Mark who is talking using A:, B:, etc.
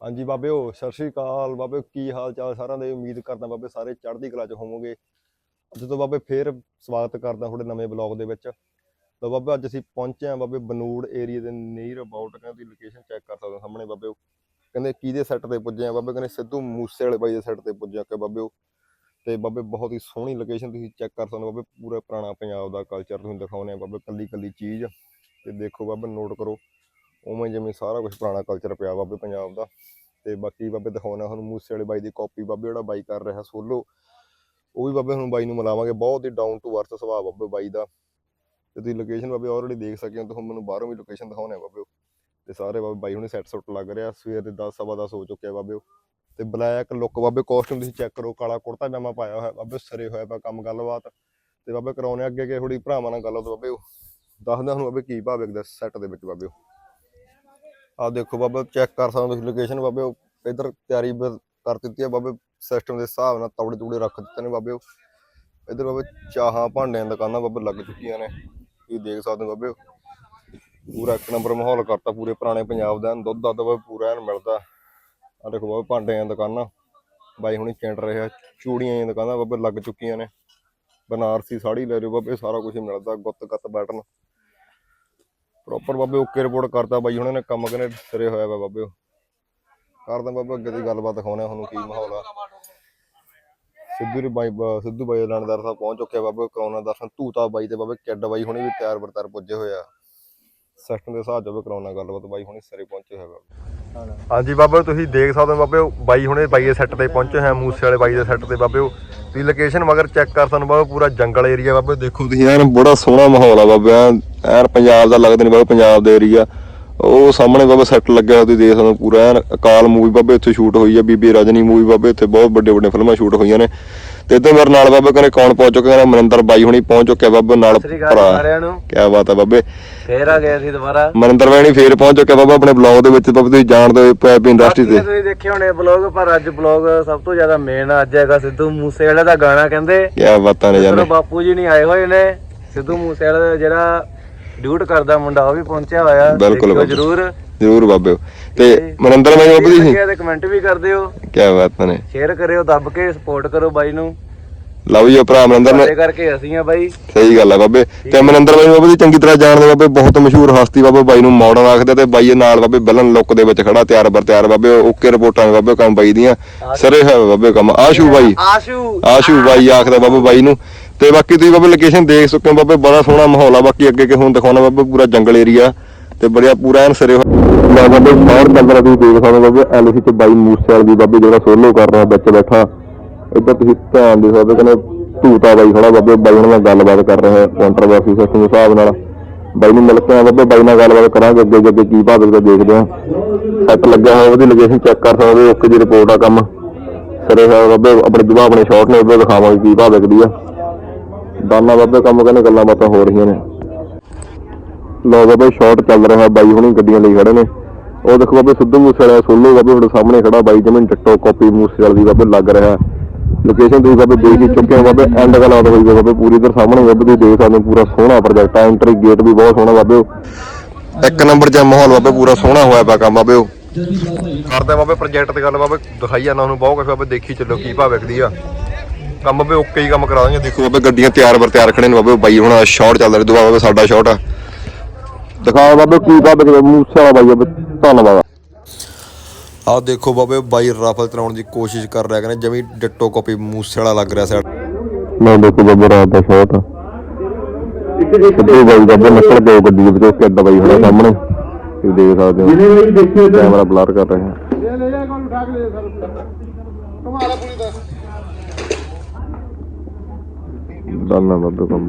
A: ਹਾਂਜੀ ਬਾਬਿਓ, ਸਤਿ ਸ਼੍ਰੀ ਅਕਾਲ। ਬਾਬਿਓ, ਕੀ ਹਾਲ ਚਾਲ? ਸਾਰਿਆਂ ਦੇ ਉਮੀਦ ਕਰਦਾ ਬਾਬੇ ਸਾਰੇ ਚੜ੍ਹਦੀ ਕਲਾ 'ਚ ਹੋਵੋਗੇ। ਅੱਜ ਤੋਂ ਬਾਬੇ ਫੇਰ ਸਵਾਗਤ ਕਰਦਾ ਤੁਹਾਡੇ ਨਵੇਂ ਬਲੌਗ ਦੇ ਵਿੱਚ। ਤਾਂ ਬਾਬੇ ਅੱਜ ਅਸੀਂ ਪਹੁੰਚੇ ਹਾਂ ਬਾਬੇ ਬਨੂੜ ਏਰੀਆ ਦੇ ਨੀਅਰ ਅਬਾਊਟ ਕਹਿੰਦੇ ਲੋਕੇਸ਼ਨ ਚੈੱਕ ਕਰ ਸਕਦੇ ਹੋ ਸਾਹਮਣੇ ਬਾਬਿਓ। ਕਹਿੰਦੇ ਕਿਹਦੇ ਸੈੱਟ ਤੇ ਪੁੱਜੇ ਆ ਬਾਬੇ ਕਹਿੰਦੇ ਸਿੱਧੂ ਮੂਸੇ ਵਾਲੇ ਬਾਈ ਦੇ ਸੈੱਟ ਤੇ ਪੁੱਜੇ ਆ ਕਿ ਬਾਬਿਓ। ਤੇ ਬਾਬੇ ਬਹੁਤ ਹੀ ਸੋਹਣੀ ਲੋਕੇਸ਼ਨ ਤੁਸੀਂ ਚੈੱਕ ਕਰ ਸਕਦੇ ਹੋ ਬਾਬੇ ਪੂਰਾ ਪੁਰਾਣਾ ਪੰਜਾਬ ਦਾ ਕਲਚਰ ਤੁਹਾਨੂੰ ਦਿਖਾਉਣੇ ਆ ਬਾਬੇ ਕੱਲੀ ਕੱਲੀ ਚੀਜ਼। ਤੇ ਦੇਖੋ ਬਾਬੇ ਨੋਟ ਕਰੋ। ਉਵੇਂ ਜਿਵੇਂ ਸਾਰਾ ਕੁਝ ਪੁਰਾਣਾ ਕਲਚਰ ਪਿਆ ਬਾਬੇ ਪੰਜਾਬ ਦਾ। ਤੇ ਬਾਕੀ ਬਾਬੇ ਦਿਖਾਉਣਾ ਤੁਹਾਨੂੰ ਮੂਸੇ ਵਾਲੇ ਬਾਈ ਦੀ ਕਾਪੀ ਬਾਬੇ ਜਿਹੜਾ ਬਾਈ ਕਰ ਰਿਹਾ ਸੋਲੋ ਉਹ ਵੀ ਬਾਬੇ ਹੁਣ ਬਾਈ ਨੂੰ ਮਿਲਾਵਾਂਗੇ। ਬਹੁਤ ਹੀ ਡਾਊਨ ਟੂ ਅਰਥ ਸੁਭਾਅ ਬਾਬੇ ਬਾਈ ਦਾ। ਤੇ ਤੁਸੀਂ ਲੋਕੇਸ਼ਨ ਬਾਬੇ ਆਲਰੇਡੀ ਦੇਖ ਸਕਦੇ ਹੋ, ਤੇ ਹੁਣ ਮੈਨੂੰ ਬਾਹਰੋਂ ਵੀ ਲੋਕੇਸ਼ਨ ਦਿਖਾਉਣੇ ਆ ਬਾਬੇ ਤੇ ਸਾਰੇ ਬਾਬੇ ਬਾਈ ਹੁਣੇ ਸੈੱਟ ਸੁੱਟ ਲੱਗ ਰਿਹਾ, ਸਵੇਰ ਦੇ 10 ਸਵਾ 10 ਹੋ ਚੁੱਕਿਆ ਬਾਬੇ ਤੇ ਬਲੈਕ ਲੁੱਕ ਬਾਬੇ ਕਾਸਟਿਊਮ ਤੁਸੀਂ ਚੈੱਕ ਕਰੋ, ਕਾਲਾ ਕੁੜਤਾ ਪਜਾਮਾ ਪਾਇਆ ਹੋਇਆ ਬਾਬੇ, ਸਰੇ ਹੋਇਆ ਪਿਆ ਕੰਮ, ਗੱਲਬਾਤ। ਤੇ ਬਾਬੇ ਕਰਾਉਣੇ ਅੱਗੇ ਅੱਗੇ ਥੋੜੀ ਭਰਾਵਾਂ ਨਾਲ ਗੱਲ ਬਾਬੇ ਦੱਸਦਾ ਹੁਣ ਬਾਬੇ ਕੀ ਭਾਵ ਵਿਕਦਾ ਸੈੱਟ ਦੇ ਵਿੱਚ ਬਾਬੇ ਆਹ ਦੇਖੋ ਬਾਬਾ ਚੈੱਕ ਕਰ ਸਕਦੇ ਹੋ ਤੁਸੀਂ ਲੋਕੇਸ਼ਨ ਬਾਬੇ, ਉਹ ਇਧਰ ਤਿਆਰੀ ਬ- ਕਰ ਦਿੱਤੀ ਹੈ ਬਾਬੇ ਸਿਸਟਮ ਦੇ ਹਿਸਾਬ ਨਾਲ ਤੌੜੇ ਤੂੜੇ ਰੱਖ ਦਿੱਤੇ ਨੇ ਬਾਬੇ ਇਧਰ ਬਾਬੇ ਚਾਹਾਂ ਭਾਂਡਿਆਂ ਦੀਆਂ ਦੁਕਾਨਾਂ ਬਾਬੇ ਲੱਗ ਚੁੱਕੀਆਂ ਨੇ, ਤੁਸੀਂ ਦੇਖ ਸਕਦੇ ਹੋ ਬਾਬੇ ਪੂਰਾ ਇੱਕ ਨੰਬਰ ਮਾਹੌਲ ਕਰਤਾ ਪੂਰੇ ਪੁਰਾਣੇ ਪੰਜਾਬ ਦਾ ਦੁੱਧ ਦੱਧ ਬਾਬੇ ਪੂਰਾ ਐਨ ਮਿਲਦਾ। ਆ ਦੇਖੋ ਬਾਬੇ ਭਾਂਡਿਆਂ ਦੀਆਂ ਦੁਕਾਨਾਂ, ਬਾਈ ਹੁਣੀ ਚੈਂਟ ਰਿਹਾ ਚੂੜੀਆਂ ਦੀਆਂ ਦੁਕਾਨਾਂ ਬਾਬੇ ਲੱਗ ਚੁੱਕੀਆਂ ਨੇ। ਬਨਾਰਸੀ ਸਾੜੀ ਲੈ ਲਿਓ ਬਾਬੇ, ਸਾਰਾ ਕੁਝ ਮਿਲਦਾ ਗੁੱਤ ਗੱਤ ਬੈਟਨ। ਪ੍ਰੋਪਰ ਬਾਬੇ ਓਕੇ ਰਿਪੋਰਟ ਕਰਤਾ ਬਾਈ, ਹੁਣੇ ਨੇ ਕੰਮ ਕਹਿੰਦੇ ਸਿਰੇ ਹੋਇਆ ਵਾ ਬਾਬੇ ਕਰਦਾ ਬਾਬੇ ਅੱਗੇ ਦੀ ਗੱਲਬਾਤ ਦਿਖਾਉਣੇ ਤੁਹਾਨੂੰ ਕੀ ਮਾਹੌਲ ਆ। ਸਿੱਧੂ ਦੇ ਬਾਈ ਸਿੱਧੂ ਬਾਈ ਲਾਣੇਦਾਰ ਸਾਹਿਬ ਪਹੁੰਚ ਚੁੱਕਿਆ ਬਾਬੇ, ਕਰਾਉਣਾ ਦਰਸ਼ਨ ਧੂਤਾ ਬਾਈ ਤੇ ਬਾਬੇ ਕਿੱਡ ਬਾਈ, ਹੁਣੇ ਵੀ ਤਿਆਰ ਬਰਤਰ ਪੁੱਜੇ ਹੋਏ ਆ। ਸਿਸਟਮ ਦੇ ਹਿਸਾਬ ਜਾਵੇ ਕਰਾਉਣਾ ਗੱਲਬਾਤ ਬਾਈ, ਹੁਣੇ ਸਿਰੇ ਪਹੁੰਚੇ ਹੋਏ ਬਾਬੇ। ਹਾਂਜੀ ਬਾਬੇ, ਤੁਸੀਂ ਦੇਖ ਸਕਦੇ ਹੋ ਬਾਬੇ, ਬਾਈ ਹੁਣੇ ਬਾਈ ਦੇ ਸੈੱਟ ਤੇ ਪਹੁੰਚੇ ਹੋਏ ਆ, ਮੂਸੇ ਵਾਲੇ ਬਾਈ ਦੇ ਸੈੱਟ ਤੇ ਬਾਬੇ। ਤੁਸੀਂ ਲੋਕੇਸ਼ਨ ਮਗਰ ਚੈੱਕ ਕਰ ਸਾਨੂੰ ਬਾਬੇ, ਪੂਰਾ ਜੰਗਲ ਏਰੀਆ ਬਾਬੇ। ਦੇਖੋ ਤੁਸੀਂ, ਐਨ ਬੜਾ ਸੋਹਣਾ ਮਾਹੌਲ ਆ ਬਾਬੇ, ਐਨ ਐਨ ਪੰਜਾਬ ਦਾ ਲੱਗਦਾ ਨਹੀਂ ਬਾਬੇ, ਪੰਜਾਬ ਦੇ ਏਰੀਆ ਉਹ ਸਾਹਮਣੇ ਬਾਬਾ ਸੈੱਟ ਲੱਗਿਆ ਹੋਇਆ, ਤੁਸੀਂ ਦੇਖ ਸਕਦੇ ਹੋ ਪੂਰਾ, ਐਨ ਅਕਾਲ ਮੂਵੀ ਬਾਬੇ ਇੱਥੇ ਸ਼ੂਟ ਹੋਈ ਆ, ਬੀਬੀ ਰਜਨੀ ਮੂਵੀ ਬਾਬੇ, ਇੱਥੇ ਬਹੁਤ ਵੱਡੇ ਵੱਡੇ ਫਿਲਮਾਂ ਸ਼ੂਟ ਹੋਈਆਂ ਨੇ। ਤੇ ਇੱਧਰ ਮੇਰੇ ਨਾਲ ਬਾਬੇ ਕਹਿੰਦੇ ਕੌਣ ਪਹੁੰਚ ਚੁੱਕੇ ਨੇ ਮਨਿੰਦਰ ਬਾਈ ਹੁਣੀ ਪਹੁੰਚ ਚੁੱਕਿਆ ਬਾਬੇ ਨਾਲ
B: ਸਤਿ ਸ੍ਰੀ ਅਕਾਲ
A: ਭਰਾ।
B: ਸਾਰਿਆਂ ਨੂੰ।
A: ਬਾਤ ਆ ਬਾਬੇ।
B: ਫੇਰ ਆ ਗਏ ਸੀ ਦੁਬਾਰਾ।
A: ਮਨਿੰਦਰ ਬਾਈ ਹੁਣੀ ਫੇਰ ਪਹੁੰਚ ਚੁੱਕਿਆ ਬਾਬਾ ਆਪਣੇ ਬਲੌਗ ਦੇ ਵਿੱਚ। ਬਾਬੇ ਤੁਸੀਂ ਜਾਣਦੇ ਹੋ ਪੈਪ ਇੰਡਸਟਰੀ
B: ਬਾਕੀ
A: ਤੇ।
B: ਤੁਸੀਂ ਦੇਖੇ ਹੋਣੇ ਬਲੌਗ ਪਰ ਅੱਜ ਬਲੌਗ ਸਭ ਤੋਂ ਜ਼ਿਆਦਾ ਮੇਨ ਅੱਜ ਹੈਗਾ ਸਿੱਧੂ ਮੂਸੇ ਵਾਲੇ ਦਾ ਗਾਣਾ ਕਹਿੰਦੇ।
A: ਕੀ ਬਾਤਾਂ ਨੇ
B: ਚਲੋ
A: ਜਾਨੇ
B: ਬਾਪੂ ਜੀ ਨਹੀਂ ਆਏ ਹੋਏ ਨੇ। ਸਿੱਧੂ ਮੂਸੇ ਵਾਲੇ ਦਾ ਜਿਹੜਾ ਡਿਊਟ ਕਰਦਾ ਮੁੰਡਾ ਉਹ ਵੀ ਪਹੁੰਚਿਆ ਹੋਇਆ।
A: ਬਿਲਕੁਲ ਬਾਬੂ।
B: ਜਰੂਰ।
A: ਜ਼ਰੂਰ ਬਾਬੇ। ਤੇ ਮਨਿੰਦਰ ਬਾਈ ਬਾਬੇ ਤੁਸੀਂ?
B: ਤੇ ਕਮੈਂਟ ਵੀ ਕਰ ਦਿਓ।
A: ਕੀ ਬਾਤਾਂ ਨੇ।
B: ਸ਼ੇਅਰ ਕਰਿਓ ਦੱਬ ਕੇ ਸਪੋਰਟ ਕਰੋ ਬਾਈ ਨੂੰ।
A: ਲਵ ਯੂ ਭਰਾ ਮਨਿੰਦਰ ਨੇ
B: ਸਾਡੇ ਕਰਕੇ ਅਸੀਂ ਆ ਬਾਈ।
A: ਸਹੀ ਗੱਲ ਆ ਬਾਬੇ। ਤੇ ਮਨਿੰਦਰ ਬਾਈ ਨੂੰ ਬਾਬੇ ਦੀ ਚੰਗੀ ਤਰ੍ਹਾਂ ਜਾਣਦੇ ਬਾਬੇ ਬਹੁਤ ਮਸ਼ਹੂਰ ਹਸਤੀ ਬਾਬੇ ਬਾਈ ਨੂੰ ਮਾਡਰਨ ਆਖਦੇ ਤੇ ਬਾਈ ਨਾਲ ਬਾਬੇ ਬਲਨ ਲੁੱਕ ਦੇ ਵਿੱਚ ਖੜਾ ਤਿਆਰ ਬਰ ਤਿਆਰ ਬਾਬੇ ਓਕੇ ਰਿਪੋਰਟਾਂ ਨੇ ਬਾਬੇ ਕੰਮ ਬਾਈ ਦੀਆਂ। ਸਰੇ ਹੈ ਬਾਬੇ ਕੰਮ। ਆਸ਼ੂ ਬਾਈ।
B: ਆਸ਼ੂ।
A: ਆਸ਼ੂ ਬਾਈ ਆਖਦਾ ਬਾਬੇ ਬਾਈ ਨੂੰ। ਤੇ ਬਾਕੀ ਤੁਸੀਂ ਬਾਬੇ ਲੋਕੇਸ਼ਨ ਦੇਖ ਸਕਦੇ ਹੋ ਬਾਬੇ ਬੜਾ ਸੋਹਣਾ ਮਾਹੌਲ ਆ। ਬਾਕੀ ਅੱਗੇ ਕਿ ਹੁਣ ਦਿਖਾਉਣਾ ਬਾਬੇ ਪੂਰਾ ਜੰਗਲ ਏਰੀਆ ਤੇ ਬੜਿਆ ਪੂਰਾ ਐਨ ਸਿਰੇ ਮੈਂ ਬਾਬੇ ਬਾਹਰ ਰਿਹਾ ਤੁਸੀਂ ਦੇਖ ਸਕਦੇ ਹੋ ਬਾਬੇ ਐਲਸੀ ਤੇ ਬਾਈ ਮੂਸੇਵਾਲ ਦੀ ਬਾਬੇ ਜਿਹੜਾ ਸੋਲੋ ਕਰ ਰਿਹਾ ਵਿੱਚ ਬੈਠਾ। ਇੱਧਰ ਤੁਸੀਂ ਧਿਆਨ ਦੇ ਸਕਦੇ ਕਹਿੰਦੇ ਧੂਤਾ ਬਾਈ ਖੜਾ, ਬਾਬੇ ਬਾਈ ਉਹਨਾਂ ਨਾਲ ਗੱਲਬਾਤ ਕਰ ਰਿਹਾ ਕੰਟਰੋਵਰਸੀ ਸਿਸਟਮ ਦੇ ਹਿਸਾਬ ਨਾਲ। ਬਾਈ ਨੂੰ ਮਿਲ ਕੇ ਆ, ਬਾਬੇ ਬਾਈ ਨਾਲ ਗੱਲਬਾਤ ਕਰਾਂਗੇ, ਅੱਗੇ ਅੱਗੇ ਕੀ ਭਾਵੇਂ ਦਾ ਦੇਖਦੇ ਆ ਸੈੱਟ ਲੱਗਿਆ ਹੋਇਆ, ਉਹਦੀ ਲੋਕੇਸ਼ਨ ਚੈੱਕ ਕਰ ਸਕਦੇ ਓਕੇ ਦੀ ਰਿਪੋਰਟ ਆ ਕੰਮ। ਸਿਰੇ ਹੈ ਬਾਬੇ, ਆਪਣੇ ਜਵਾ ਆਪਣੇ ਸ਼ਾਟ ਨੇ ਉਹ ਦਿਖਾਵਾਂਗੇ ਕੀ ਭਾਅ ਵਿਕਦੀ ਆ। ਦਾਨਾ ਬਾਬੇ, ਕੰਮ ਕਹਿੰਦੇ ਗੱਲਾਂ ਬਾਤਾਂ ਹੋ ਰਹੀਆਂ ਨੇ। ਲੋ ਬਾਬੇ ਸ਼ਾਟ ਚੱਲ ਰਿਹਾ, ਬਾਈ ਹੁਣੀ ਗੱਡੀਆਂ ਲਈ ਖੜੇ ਨੇ। ਉਹ ਦੇਖੋ ਬਾਬੇ, ਸਿੱਧੂ ਮੂਸੇ ਵਾਲਾ ਸੋਲੋ ਬਾਬੇ, ਤੁਹਾਡੇ ਸਾਹਮਣੇ ਖੜਾ, ਬਾਈ ਜਮਨ ਟੱਟੋ ਕਾਪੀ ਮੂਸੇ ਵਾਲੀ ਦੀ ਬਾਬੇ, ਲੱਗ ਰਿਹਾ। ਲੋਕੇਸ਼ਨ ਤੁਸੀਂ ਬਾਬੇ ਦੇਖ ਹੀ ਚੁੱਕੇ ਹੋ ਬਾਬੇ ਐਂਡ ਗੱਲ ਆਉਟ ਹੋਈ ਬਾਬੇ ਪੂਰੀ ਇਧਰ ਸਾਹਮਣੇ ਬਾਬੇ ਤੁਸੀਂ ਦੇਖ ਸਕਦੇ ਹੋ ਪੂਰਾ ਸੋਹਣਾ ਪ੍ਰੋਜੈਕਟ ਆ ਐਂਟਰੀ ਗੇਟ ਵੀ ਬਹੁਤ ਸੋਹਣਾ ਬਾਬੇ ਇੱਕ ਨੰਬਰ 'ਚ ਮਾਹੌਲ ਬਾਬੇ ਪੂਰਾ ਸੋਹਣਾ ਹੋਇਆ ਪਿਆ ਕੰਮ ਬਾਬੇ ਕਰਦੇ ਬਾਬੇ ਪ੍ਰੋਜੈਕਟ ਤੇ ਗੱਲ ਬਾਬੇ ਦਿਖਾਈ ਜਾਂਦਾ ਉਹਨੂੰ ਬਹੁਤ ਕੁਝ ਬਾਬੇ ਦੇਖੀ ਚੱਲੋ ਕੀ ਭਾਅ ਵਿਕਦੀ ਆ। ਕੰਮ ਬਾਬੇ ਓਕੇ ਹੀ ਕੰਮ ਕਰਾ ਦਾਂਗੇ ਦੇਖੋ। ਬਾਬੇ ਗੱਡੀਆਂ ਤਿਆਰ ਬਰ ਤਿਆਰ ਖੜੇ ਨੇ ਬਾਬੇ ਬਾਈ ਹੁਣ ਸ਼ਾਟ ਚੱਲ ਰਿਹਾ ਦੁਆ ਬਾਬੇ ਸਾਡਾ ਸ਼ਾਟ ਆ। ਦਿਖਾਓ ਬਾਬੇ ਕੀ ਭਾਅ ਵਿਕਦਾ ਮੂਸੇ ਵਾਲਾ ਬਾਈ ਬਾਬੇ ਧੰਨਵਾਦ। ਆਹ ਦੇਖੋ ਬਾਬੇ ਬਾਈ ਰਾਫਲ ਚਲਾਉਣ ਦੀ ਕੋਸ਼ਿਸ਼ ਕਰ ਰਿਹਾ ਕਹਿੰਦੇ ਜਮੀ ਡਿੱਟੋ ਕਾਪੀ ਮੂਸੇ ਵਾਲਾ ਲੱਗ ਰਿਹਾ ਸਾਈਡ ਮੈਂ ਦੇਖੋ ਬਾਬੇ ਰਾਤ ਦਾ ਸ਼ਾਟ ਸਿੱਧੂ ਬਾਈ ਬਾਬੇ ਨਿਕਲ ਗਏ ਗੱਡੀ ਦੇ ਵਿੱਚੋਂ ਕਿੱਡਾ ਬਾਈ ਹੋਣਾ ਸਾਹਮਣੇ। ਤੁਸੀਂ ਦੇਖ ਸਕਦੇ ਹੋ। ਕੈਮਰਾ ਬਲਰ ਕਰ ਰਹੇ। ਹਾਂ ਦਾਨਾ ਬਾਬੇ ਕੰਮ।